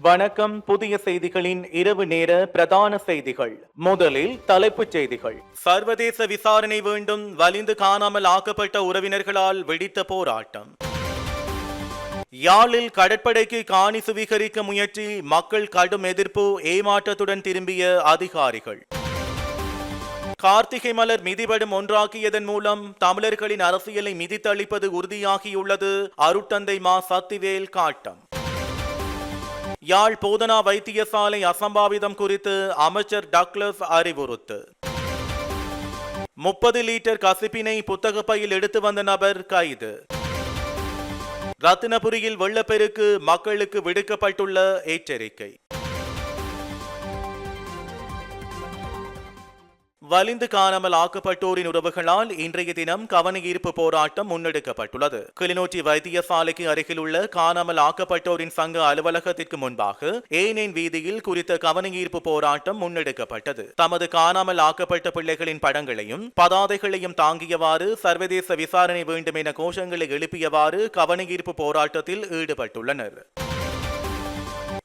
வணக்கம் புதிய செய்திகளின் இரவு நேர பிரதான செய்திகள். முதலில் தலைப்புச் செய்திகள். சர்வதேச விசாரணை வேண்டும் வலிந்து காணாமல் ஆக்கப்பட்ட உறவினர்களால் வெடித்த போராட்டம். யாழில் கடற்படைக்கு காணி சுவீகரிக்க முயற்சி மக்கள் கடும் எதிர்ப்பு ஏமாற்றத்துடன் திரும்பிய அதிகாரிகள். கார்த்திகை மலர் மிதிபடும் ஒன்றாக்கியதன் மூலம் தமிழர்களின் அரசியலை மிதித்தளிப்பது உறுதியாகியுள்ளது அருட்டந்தை மா சத்திவேல் காட்டம். யாழ் போதனா வைத்தியசாலை அசம்பாவிதம் குறித்து அமைச்சர் டக்ளஸ் அறிவுறுத்து. முப்பது லிட்டர் கசிப்பினை புத்தகப்பையில் எடுத்து வந்த நபர் கைது. ரத்தினபுரியில் வெள்ளப்பெருக்கு மக்களுக்கு விடுக்கப்பட்டுள்ள எச்சரிக்கை. வலிந்து காணாமல் ஆக்கப்பட்டோரின் உறவுகளால் இன்றைய தினம் கவனஈர்ப்பு போராட்டம் முன்னெடுக்கப்பட்டுள்ளது. கிளிநொச்சி வைத்தியசாலைக்கு அருகில் உள்ள காணாமல் ஆக்கப்பட்டோரின் சங்க அலுவலகத்திற்கு முன்பாக ஏனேன் வீதியில் குறித்த கவனஈர்ப்பு போராட்டம் முன்னெடுக்கப்பட்டது. தமது காணாமல் ஆக்கப்பட்ட பிள்ளைகளின் படங்களையும் பதாதைகளையும் தாங்கியவாறு சர்வதேச விசாரணை வேண்டும் என கோஷங்களை எழுப்பியவாறு கவனஈர்ப்பு போராட்டத்தில் ஈடுபட்டுள்ளனர்.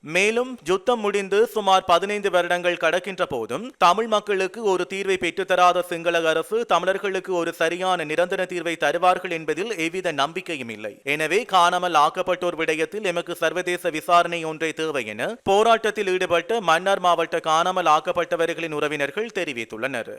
மேலும் யுத்தம் முடிந்து சுமார் பதினைந்து வருடங்கள் கடக்கின்ற போதும் தமிழ் மக்களுக்கு ஒரு தீர்வை பெற்றுத்தராத சிங்கள அரசு தமிழர்களுக்கு ஒரு சரியான நிரந்தர தீர்வை தருவார்கள் என்பதில் எவ்வித நம்பிக்கையும் இல்லை. எனவே காணாமல் ஆக்கப்பட்டோர் விடயத்தில் எமக்கு சர்வதேச விசாரணை ஒன்றை தேவை என போராட்டத்தில் ஈடுபட்ட மன்னார் மாவட்ட காணாமல் ஆக்கப்பட்டவர்களின் உறவினர்கள் தெரிவித்துள்ளனர்.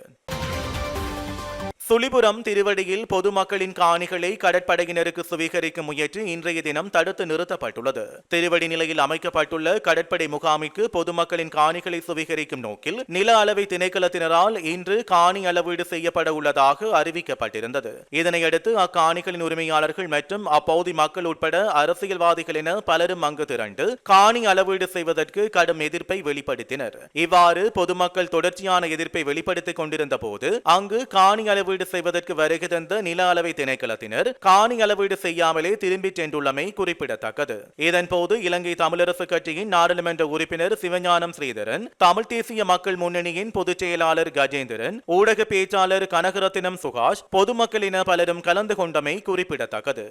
சுழிபுரம் திருவடியில் பொதுமக்களின் காணிகளை கடற்படையினருக்கு சுவீகரிக்கும் முயற்சி இன்றைய தினம் தடுத்து நிறுத்தப்பட்டுள்ளது. திருவடி நிலையில் அமைக்கப்பட்டுள்ள கடற்படை முகாமிற்கு பொதுமக்களின் காணிகளை சுவீகரிக்கும் நோக்கில் நில அளவை திணைக்களத்தினரால் இன்று காணி அளவீடு செய்யப்பட உள்ளதாக அறிவிக்கப்பட்டிருந்தது. இதனையடுத்து அக்காணிகளின் உரிமையாளர்கள் மற்றும் அப்பகுதி மக்கள் உட்பட அரசியல்வாதிகள் என பலரும் அங்கு திரண்டு காணி அளவீடு செய்வதற்கு கடும் எதிர்ப்பை வெளிப்படுத்தினர். இவ்வாறு பொதுமக்கள் தொடர்ச்சியான எதிர்ப்பை வெளிப்படுத்திக் கொண்டிருந்த போது அங்கு காணி அளவீடு செய்வதற்கு வருகை தந்த நில அளவை திணைக்களத்தினர் காணி அளவீடு செய்யாமலே திரும்பிச் சென்றுள்ளமை குறிப்பிடத்தக்கது. இதன்போது இலங்கை தமிழரசு கட்சியின் நாடாளுமன்ற உறுப்பினர் சிவஞானம் ஸ்ரீதரன் தமிழ் தேசிய மக்கள் முன்னணியின் பொதுச் செயலாளர் கஜேந்திரன் ஊடக பேச்சாளர் கனகரத்தினம் சுகாஷ் பொதுமக்களின பலரும் கலந்து கொண்டமை குறிப்பிடத்தக்கது.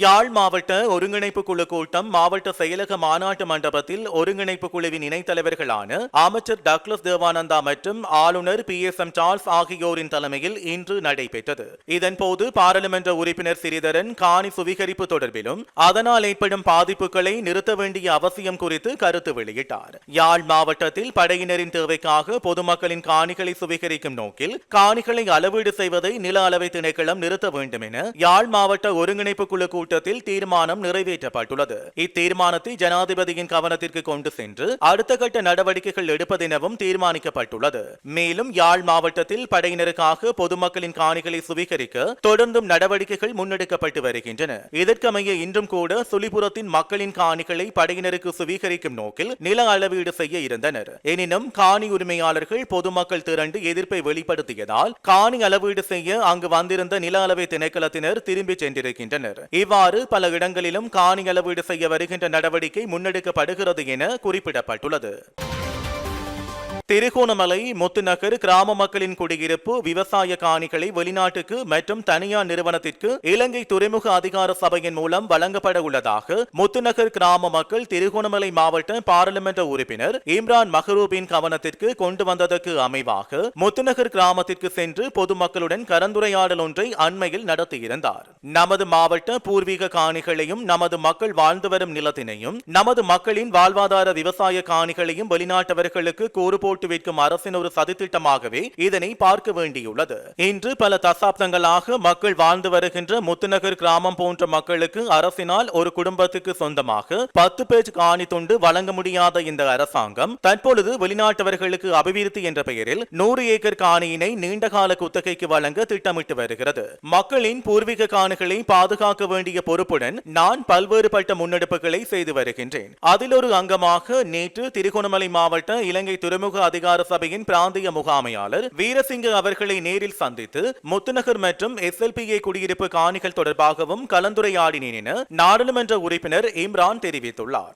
யாழ் மாவட்ட ஒருங்கிணைப்பு குழு கூட்டம் மாவட்ட செயலக மாநாட்டு மண்டபத்தில் ஒருங்கிணைப்பு குழுவின் இணைத்தலைவர்களான அமைச்சர் டக்ளஸ் தேவானந்தா மற்றும் ஆளுநர் பி எஸ் எம் சார்ல்ஸ் ஆகியோரின் தலைமையில் இன்று நடைபெற்றது. இதன்போது பாராளுமன்ற உறுப்பினர் சிறிதரன் காணி சுவீகரிப்பு தொடர்பிலும் அதனால் ஏற்படும் பாதிப்புகளை நிறுத்த வேண்டிய அவசியம் குறித்து கருத்து வெளியிட்டார். யாழ் மாவட்டத்தில் படையினரின் தேவைக்காக பொதுமக்களின் காணிகளை சுவீகரிக்கும் நோக்கில் காணிகளை அளவீடு செய்வதை நில அளவை திணைக்களம் நிறுத்த வேண்டும் என யாழ் மாவட்ட ஒருங்கிணைப்பு குழு கூட்டம் கூட்டத்தில் தீர்மானம் நிறைவேற்றப்பட்டுள்ளது. இத்தீர்மானத்தை ஜனாதிபதியின் கவனத்திற்கு கொண்டு சென்று அடுத்த கட்ட நடவடிக்கைகள் எடுப்பதெனவும் தீர்மானிக்கப்பட்டுள்ளது. மேலும் யாழ் மாவட்டத்தில் படையினருக்காக பொதுமக்களின் காணிகளை சுவீகரிக்க தொடர்ந்தும் நடவடிக்கைகள் முன்னெடுக்கப்பட்டு வருகின்றன. இதற்கமைய இன்றும் கூட சுழிபுரத்தின் மக்களின் காணிகளை படையினருக்கு சுவீகரிக்கும் நோக்கில் நில அளவீடு செய்ய இருந்தனர். எனினும் காணி உரிமையாளர்கள் பொதுமக்கள் திரண்டு எதிர்ப்பை வெளிப்படுத்தியதால் காணி அளவீடு செய்ய அங்கு வந்திருந்த நில அளவை திணைக்களத்தினர் திரும்பிச் சென்றிருக்கின்றனர். இவ்வாறு பல இடங்களிலும் காணி அளவீடு செய்ய வருகின்ற நடவடிக்கை முன்னெடுக்கப்படுகிறது என குறிப்பிடப்பட்டுள்ளது. திருகோணமலை முத்துநகர் கிராம மக்களின் குடியிருப்பு விவசாய காணிகளை வெளிநாட்டுக்கு மற்றும் தனியார் நிறுவனத்திற்கு இலங்கை துறைமுக அதிகார சபையின் மூலம் வழங்கப்பட உள்ளதாக முத்துநகர் கிராம மக்கள் திருகோணமலை மாவட்ட பாராளுமன்ற உறுப்பினர் இம்ரான் மஹரூபின் கவனத்திற்கு கொண்டு வந்ததற்கு அமைவாக முத்துநகர் கிராமத்திற்கு சென்று பொதுமக்களுடன் கலந்துரையாடல் ஒன்றை அண்மையில் நடத்தியிருந்தார். நமது மாவட்ட பூர்வீக காணிகளையும் நமது மக்கள் வாழ்ந்து வரும் நிலத்தினையும் நமது மக்களின் வாழ்வாதார விவசாய காணிகளையும் வெளிநாட்டவர்களுக்கு கூறுபோட்டு போட்டு விற்கும் அரசின் ஒரு சதித்திட்டமாகவே இதனை பார்க்க வேண்டியுள்ளது. இன்று பல தசாப்தங்களாக மக்கள் வாழ்ந்து வருகின்ற முத்துநகர் கிராமம் போன்ற மக்களுக்கு அரசினால் ஒரு குடும்பத்துக்கு சொந்தமாக பத்து பேஜ் காணி துண்டு வழங்க முடியாத இந்த அரசாங்கம் தற்பொழுது வெளிநாட்டவர்களுக்கு அபிவிருத்தி என்ற பெயரில் நூறு ஏக்கர் காணியினை நீண்டகால குத்தகைக்கு வழங்க திட்டமிட்டு வருகிறது. மக்களின் பூர்வீக காணிகளை பாதுகாக்க வேண்டிய பொறுப்புடன் நான் பல்வேறுபட்ட முன்னெடுப்புகளை செய்து வருகின்றேன். அதில் ஒரு அங்கமாக நேற்று திருகோணமலை மாவட்ட இலங்கை துறைமுக அதிகார சபையின் பிராந்திய முகாமையாளர் வீரசிங்க அவர்களை நேரில் சந்தித்து முத்துநகர் மற்றும் எஸ்எல்பிஏ குடியிருப்பு காணிகள் தொடர்பாகவும் கலந்துரையாடினேன் என நாடாளுமன்ற உறுப்பினர் இம்ரான் தெரிவித்துள்ளார்.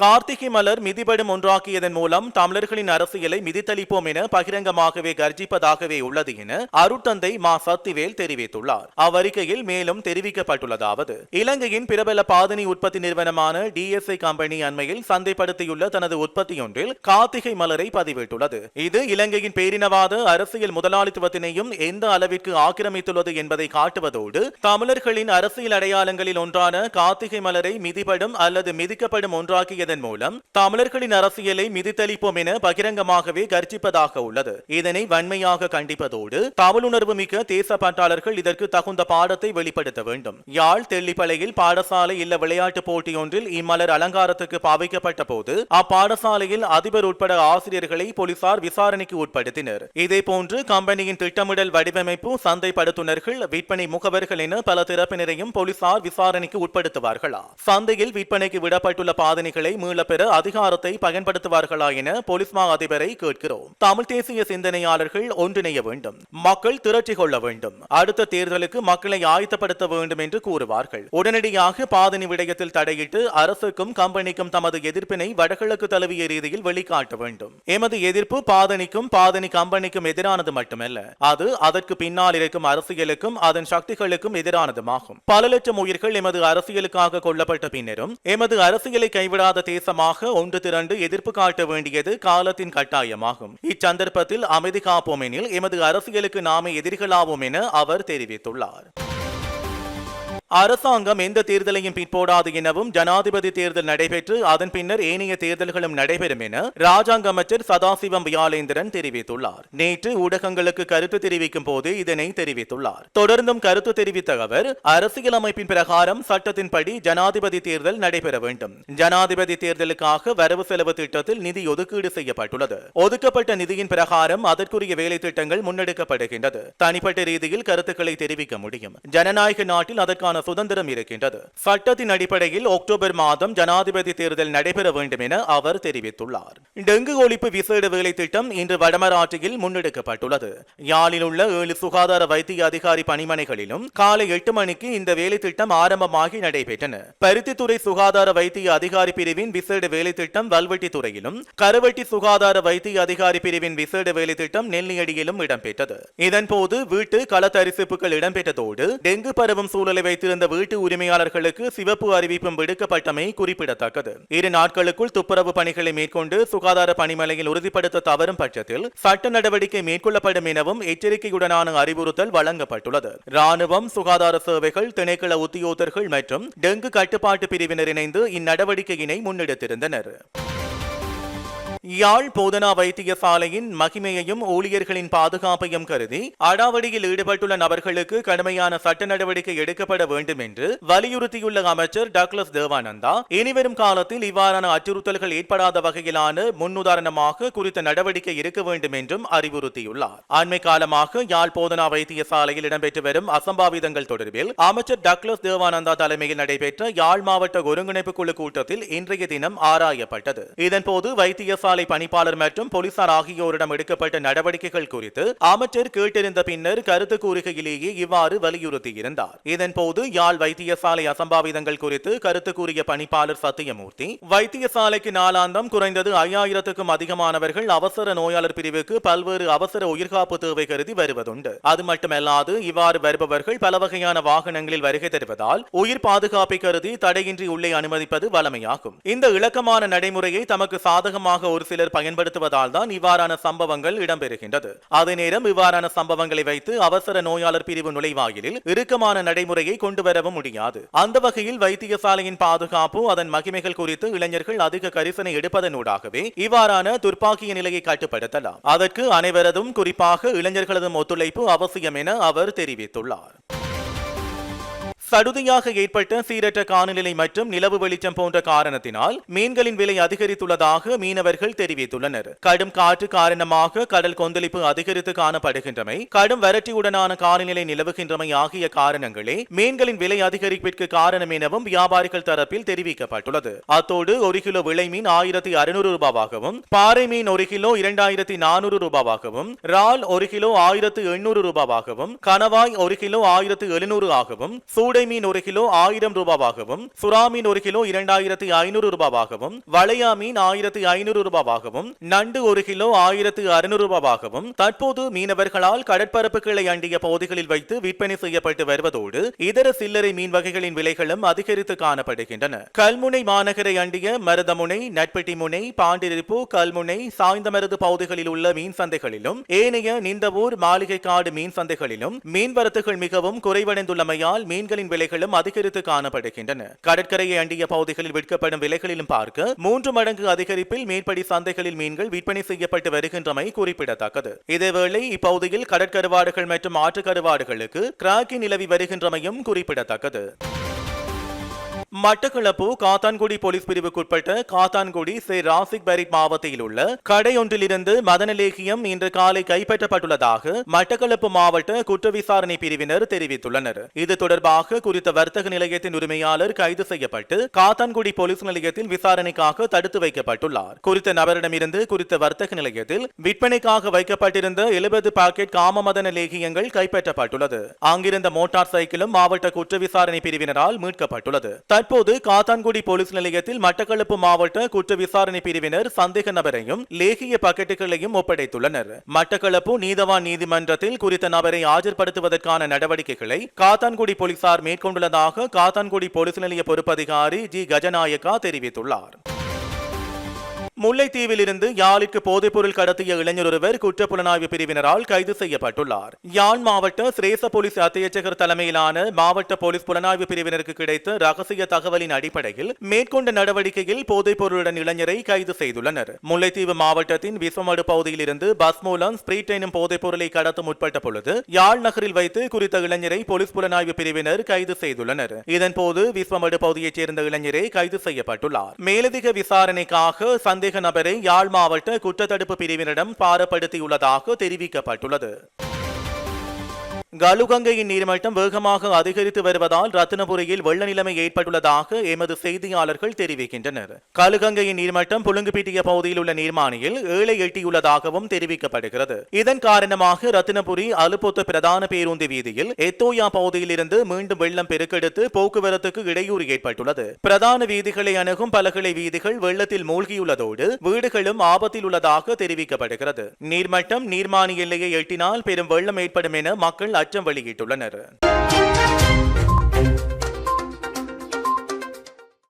கார்த்திகை மலர் மிதிபடும் ஒன்றாக்கியதன் மூலம் தமிழர்களின் அரசியலை மிதித்தளிப்போம் என பகிரங்கமாகவே கர்ஜிப்பதாகவே உள்ளது என அருட்தந்தை மா சத்திவேல் தெரிவித்துள்ளார். அவ்வறிக்கையில் மேலும் தெரிவிக்கப்பட்டுள்ளதாவது இலங்கையின் பிரபல பாதனி உற்பத்தி நிறுவனமான டிஎஸ்ஐ கம்பெனி அண்மையில் சந்தைப்படுத்தியுள்ள தனது உற்பத்தியொன்றில் கார்த்திகை மலரை பதிவிட்டுள்ளது. இது இலங்கையின் பேரினவாத அரசியல் முதலாளித்துவத்தினையும் எந்த அளவிற்கு ஆக்கிரமித்துள்ளது என்பதை காட்டுவதோடு தமிழர்களின் அரசியல் அடையாளங்களில் ஒன்றான கார்த்திகை மலரை மிதிபடும் அல்லது மிதிக்கப்படும் ஒன்றாக்கிய வழங்கியதன் மூலம் தமிழர்களின் அரசியலை மிதித்தளிப்போம் என பகிரங்கமாகவே கர்ஜிப்பதாக உள்ளது. இதனை வன்மையாக கண்டிப்பதோடு தமிழுணர்வு மிக்க தேச பட்டாளர்கள் இதற்கு தகுந்த பாடத்தை வெளிப்படுத்த வேண்டும். யாழ் தெல்லிப்பளையில் பாடசாலை இல்ல விளையாட்டு போட்டியொன்றில் இம்மலர் அலங்காரத்துக்கு பாவிக்கப்பட்ட போது அப்பாடசாலையில் அதிபர் உட்பட ஆசிரியர்களை போலீசார் விசாரணைக்கு உட்படுத்தினர். இதேபோன்று கம்பெனியின் திட்டமிடல் வடிவமைப்பு சந்தைப்படுத்துனர்கள் விற்பனை முகவர்கள் என பல தரப்பினரையும் போலீசார் விசாரணைக்கு உட்படுத்துவார்களா? சந்தையில் விற்பனைக்கு விடப்பட்டுள்ள பாதனைகளை மீளப்பெற அதிகாரத்தை பயன்படுத்துவார்களா என போலீஸ் மா அதிபரை கேட்கிறோம். தமிழ் தேசிய சிந்தனையாளர்கள் ஒன்றிணைய வேண்டும். மக்கள் திரட்டி கொள்ள வேண்டும். அடுத்த தேர்தலுக்கு மக்களை ஆயத்தப்படுத்த வேண்டும் என்று கூறுவார்கள். உடனடியாக பாதனி விடயத்தில் தடையிட்டு அரசுக்கும் கம்பெனிக்கும் தமது எதிர்ப்பினை வடகிழக்கு தழுவிய ரீதியில் வெளிக்காட்ட வேண்டும். எமது எதிர்ப்பு பாதனிக்கும் பாதனி கம்பெனிக்கும் எதிரானது மட்டுமல்ல. அது அதற்கு பின்னால் இருக்கும் அரசியலுக்கும் அதன் சக்திகளுக்கும் எதிரானதுமாகும். பல லட்சம் உயிர்கள் எமது அரசியலுக்காக கொல்லப்பட்ட பின்னரும் எமது அரசியலை கைவிடாத தேசமாக ஒன்று திரண்டு எதிர்ப்பு காட்ட வேண்டியது காலத்தின் கட்டாயமாகும். இச்சந்தர்ப்பத்தில் அமைதி காப்போம் எனில் எமது அரசியலுக்கு நாமே எதிரிகளாவோம் என அவர் தெரிவித்துள்ளார். அரசாங்கம் எந்த தேர்தலையும் பிற்போடாது எனவும் ஜனாதிபதி தேர்தல் நடைபெற்று அதன் பின்னர் ஏனைய தேர்தல்களும் நடைபெறும் என ராஜாங்க அமைச்சர் சதாசிவம் வியாலேந்திரன் தெரிவித்துள்ளார். நேற்று ஊடகங்களுக்கு கருத்து தெரிவிக்கும் போது இதனை தெரிவித்துள்ளார். தொடர்ந்தும் கருத்து தெரிவித்த அவர் அரசியலமைப்பின் பிரகாரம் சட்டத்தின்படி ஜனாதிபதி தேர்தல் நடைபெற வேண்டும். ஜனாதிபதி தேர்தலுக்காக வரவு செலவு திட்டத்தில் நிதி ஒதுக்கீடு செய்யப்பட்டுள்ளது. ஒதுக்கப்பட்ட நிதியின் பிரகாரம் அதற்குரிய வேலை திட்டங்கள் முன்னெடுக்கப்படுகின்றது. தனிப்பட்ட ரீதியில் கருத்துக்களை தெரிவிக்க முடியும். ஜனநாயக நாட்டில் அதற்கான சுதந்திரம் இருக்கின்றது. சட்டத்தின் அடிப்படையில் அக்டோபர் மாதம் ஜனாதிபதி தேர்தல் நடைபெற வேண்டும் என அவர் தெரிவித்துள்ளார். டெங்கு ஒழிப்பு விசேட வேலை திட்டம் இன்று வடமராட்சியில் முன்னெடுக்கப்பட்டுள்ளது. யாழில் உள்ள ஏழு சுகாதார வைத்திய அதிகாரி பணிமனைகளிலும் காலை எட்டு மணிக்கு இந்த வேலை திட்டம் ஆரம்பமாகி நடைபெற்றன. பருத்தித்துறை சுகாதார வைத்திய அதிகாரி பிரிவின் விசேட வேலை திட்டம் வல்வெட்டி துறையிலும் கருவட்டி சுகாதார வைத்திய அதிகாரி பிரிவின் விசேட வேலை திட்டம் நெல்லியடியிலும் இடம்பெற்றது. இதன்போது வீட்டு களத்தரிசிப்புகள் இடம்பெற்றதோடு டெங்கு பரவும் சூழலை வைத்து வைத்திருந்த வீட்டு உரிமையாளர்களுக்கு சிவப்பு அறிவிப்பும் விடுக்கப்பட்டமை குறிப்பிடத்தக்கது. இரு நாட்களுக்குள் துப்புரவு பணிகளை மேற்கொண்டு சுகாதார பணிமனையில் உறுதிப்படுத்த தவறும் பட்சத்தில் சட்ட நடவடிக்கை மேற்கொள்ளப்படும் எனவும் எச்சரிக்கையுடனான அறிவுறுத்தல் வழங்கப்பட்டுள்ளது. ராணுவம் சுகாதார சேவைகள் திணைக்கள உத்தியோகர்கள் மற்றும் டெங்கு கட்டுப்பாட்டு பிரிவினர் இணைந்து இந்நடவடிக்கையினை முன்னெடுத்திருந்தனர். யாழ் போதனா வைத்தியசாலையின் மகிமையையும் ஊழியர்களின் பாதுகாப்பையும் கருதி அடாவடியில் ஈடுபட்டுள்ள நபர்களுக்கு கடுமையான சட்ட நடவடிக்கை எடுக்கப்பட வேண்டும் என்று வலியுறுத்தியுள்ள அமைச்சர் டக்ளஸ் தேவானந்தா இனிவரும் காலத்தில் இவ்வாறான அச்சுறுத்தல்கள் ஏற்படாத வகையிலான முன்னுதாரணமாக குறித்த நடவடிக்கை இருக்க வேண்டும் என்றும் அறிவுறுத்தியுள்ளார். அண்மை காலமாக யாழ் போதனா வைத்தியசாலையில் இடம்பெற்று வரும் அசம்பாவிதங்கள் தொடர்பில் அமைச்சர் டக்ளஸ் தேவானந்தா தலைமையில் நடைபெற்ற யாழ் மாவட்ட ஒருங்கிணைப்பு குழு கூட்டத்தில் இன்றைய தினம் ஆராயப்பட்டது. இதன்போது வைத்தியசாலை பணிப்பாளர் மற்றும் போலீசார் ஆகியோரிடம் எடுக்கப்பட்ட நடவடிக்கைகள் குறித்து அமைச்சர் கேட்டிருந்த பின்னர் கருத்து கூறுகையிலேயே இவ்வாறு வலியுறுத்தியிருந்தார். இதன்போது யாழ் வைத்தியசாலை அசம்பாவிதங்கள் குறித்து கருத்து கூறிய பணிப்பாளர் சத்தியமூர்த்தி வைத்தியசாலைக்கு நாளாந்தம் குறைந்தது ஐயாயிரத்துக்கும் அதிகமானவர்கள் அவசர நோயாளர் பிரிவுக்கு பல்வேறு அவசர உயிர்காப்பு தேவை கருதி வருவதுண்டு. அது மட்டுமல்லாது இவ்வாறு வருபவர்கள் பல வகையான வாகனங்களில் வருகை தருவதால் உயிர் பாதுகாப்பை கருதி தடையின்றி உள்ளே அனுமதிப்பது வளமையாகும் இந்த இலக்கமான நடைமுறையை தமக்கு சாதகமாக ஒரு சிலர் பயன்படுத்துவதால் தான் இவ்வாறான சம்பவங்கள் இடம்பெறுகின்றது. அதே நேரம் இவ்வாறான சம்பவங்களை வைத்து அவசர நோயாளர் பிரிவு நுழைவாயிலில் இறுக்கமான நடைமுறையை கொண்டு வரவும் முடியாது. அந்த வகையில் வைத்தியசாலையின் பாதுகாப்பு அதன் மகிமைகள் குறித்து இளைஞர்கள் அதிக கரிசனை எடுப்பதனூடாகவே இவ்வாறான துர்ப்பாக்கிய நிலையை கட்டுப்படுத்தலாம். அதற்கு அனைவரதும் குறிப்பாக இளைஞர்களதும் ஒத்துழைப்பு அவசியம் என அவர் தெரிவித்துள்ளார். சடுதியாக ஏற்பட்ட சீரற்ற காலநிலை மற்றும் நிலவு வெளிச்சம் போன்ற காரணத்தினால் மீன்களின் விலை அதிகரித்துள்ளதாக மீனவர்கள் தெரிவித்துள்ளனர். கடும் காற்று காரணமாக கடல் கொந்தளிப்பு அதிகரித்து காணப்படுகின்றமை கடும் வறட்சியுடனான காலநிலை நிலவுகின்றமை ஆகிய காரணங்களே மீன்களின் விலை அதிகரிப்பிற்கு காரணம் எனவும் வியாபாரிகள் தரப்பில் தெரிவிக்கப்பட்டுள்ளது. அத்தோடு ஒரு கிலோ விலை மீன் ஆயிரத்தி அறுநூறு ரூபாவாகவும் பாறை மீன் ஒரு கிலோ இரண்டாயிரத்தி நானூறு ரூபாவாகவும் இறால் ஒரு கிலோ ஆயிரத்து எண்ணூறு ரூபாவாகவும் கணவாய் ஒரு கிலோ ஆயிரத்து எழுநூறு ஆகவும் சூடு சூடை மீன் ஒரு கிலோ ஆயிரம் ரூபாவாகவும் சுறா மீன் ஒரு கிலோ இரண்டாயிரத்தி ஐநூறு ரூபாவாகவும் வளையா மீன் ஆயிரத்தி ஐநூறு ரூபாவாகவும் நண்டு ஒரு கிலோ ஆயிரத்து அறுநூறு ரூபாவாகவும் தற்போது மீனவர்களால் கடற்பரப்புகளை அண்டிய பகுதிகளில் வைத்து விற்பனை செய்யப்பட்டு வருவதோடு இதர சில்லறை மீன் வகைகளின் விலைகளும் அதிகரித்து காணப்படுகின்றன. கல்முனை மாநகரை அண்டிய மருதமுனை நட்பெட்டிமுனை பாண்டிருப்பு கல்முனை சாய்ந்தமருது பகுதிகளில் உள்ள மீன் சந்தைகளிலும் ஏனைய நிந்தவூர் மாளிகைக்காடு மீன் சந்தைகளிலும் மீன் வரத்துகள் மிகவும் குறைவடைந்துள்ளமையால் மீன்களின் விலைகளும் அதிகரித்து காணப்படுகின்றன. கடற்கரையை அண்டிய பகுதிகளில் விற்கப்படும் விலைகளிலும் பார்க்க மூன்று மடங்கு அதிகரிப்பில் மேற்படி சந்தைகளில் மீன்கள் விற்பனை செய்யப்பட்டு வருகின்றமை குறிப்பிடத்தக்கது. இதேவேளை இப்பகுதியில் கடற்கருவாடுகள் மற்றும் ஆற்றுக்கருவாடுகளுக்கு கிராக்கி நிலவி வருகின்றமையும் குறிப்பிடத்தக்கது. மட்டக்களப்பு காத்தான்குடி போலீஸ் பிரிவுக்குட்பட்ட காத்தான்குடி சே ராசிக் பரிட் மாவட்டத்தில் உள்ள கடையொன்றிலிருந்து மதனலேகியம் இன்று காலை கைப்பற்றப்பட்டுள்ளதாக மட்டக்களப்பு மாவட்ட குற்ற விசாரணை பிரிவினர் தெரிவித்துள்ளனர். இது தொடர்பாக குறித்த வர்த்தக நிலையத்தின் உரிமையாளர் கைது செய்யப்பட்டு காத்தான்குடி போலீஸ் நிலையத்தில் விசாரணைக்காக தடுத்து வைக்கப்பட்டுள்ளார். குறித்த நபரிடமிருந்து குறித்த வர்த்தக நிலையத்தில் விற்பனைக்காக வைக்கப்பட்டிருந்த எழுபது பாக்கெட் காமமதன லேகியங்கள் கைப்பற்றப்பட்டுள்ளது. அங்கிருந்த மோட்டார் சைக்கிளும் மாவட்ட குற்ற விசாரணை பிரிவினரால் மீட்கப்பட்டுள்ளது. தற்போது காத்தான்குடி போலீஸ் நிலையத்தில் மட்டக்களப்பு மாவட்ட குற்ற விசாரணை பிரிவினர் சந்தேக நபரையும் லேகிய பக்கெட்டுகளையும் ஒப்படைத்துள்ளனர். மட்டக்களப்பு நீதவான் நீதிமன்றத்தில் குறித்த நபரை ஆஜர்படுத்துவதற்கான நடவடிக்கைகளை காத்தான்குடி போலீசார் மேற்கொண்டுள்ளதாக காத்தான்குடி போலீஸ் நிலைய பொறுப்பதிகாரி ஜி. கஜநாயக்கா தெரிவித்துள்ளார். முல்லைத்தீவில் இருந்து யாழிற்கு போதைப்பொருள் கடத்திய இளைஞர் ஒருவர் குற்றப்புலனாய்வு பிரிவினரால் கைது செய்யப்பட்டுள்ளார். யாழ் மாவட்ட சிரேச போலீஸ் அத்தியட்சகர் தலைமையிலான மாவட்ட போலீஸ் புலனாய்வு பிரிவினருக்கு கிடைத்த ரகசிய தகவலின் அடிப்படையில் மேற்கொண்ட நடவடிக்கையில் போதைப்பொருளுடன் இளைஞரை கைது செய்துள்ளனர். முல்லைத்தீவு மாவட்டத்தின் விஸ்வமடு பகுதியில் இருந்து பஸ் மூலம் ஸ்பிரீட் எனும் போதைப்பொருளை கடத்த முற்பட்ட பொழுது யாழ் நகரில் வைத்து குறித்த இளைஞரை போலீஸ் புலனாய்வு பிரிவினர் கைது செய்துள்ளனர். இதன்போது விஸ்வமடு பகுதியைச் சேர்ந்த இளைஞரே கைது செய்யப்பட்டுள்ளார். மேலதிக விசாரணைக்காக சந்தேக நபரை யாழ் மாவட்ட குற்றத்தடுப்பு பிரிவினரிடம் பாரப்படுத்தியுள்ளதாக தெரிவிக்கப்பட்டுள்ளது. கலுகங்கையின் நீர்மட்டம் வேகமாக அதிகரித்து வருவதால் ரத்தினபுரியில் வெள்ள நிலைமை ஏற்பட்டுள்ளதாக எமது செய்தியாளர்கள் தெரிவிக்கின்றனர். கலுகங்கையின் நீர்மட்டம் புழுங்குப்பிட்டிய பகுதியில் உள்ள நீர்மானியில் ஏழை எட்டியுள்ளதாகவும் தெரிவிக்கப்படுகிறது. இதன் காரணமாக ரத்தினபுரி அலுப்பொத்து பிரதான பேருந்து வீதியில் எத்தோயா பகுதியில் இருந்து மீண்டும் வெள்ளம் பெருக்கெடுத்து போக்குவரத்துக்கு இடையூறு ஏற்பட்டுள்ளது. பிரதான வீதிகளை அணுகும் பலகலை வீதிகள் வெள்ளத்தில் மூழ்கியுள்ளதோடு வீடுகளும் ஆபத்தில் உள்ளதாக தெரிவிக்கப்படுகிறது. நீர்மட்டம் நீர்மானி எல்லையை எட்டினால் பெரும் வெள்ளம் ஏற்படும் என மக்கள் அச்சம் வெளியிட்டுள்ளனர்.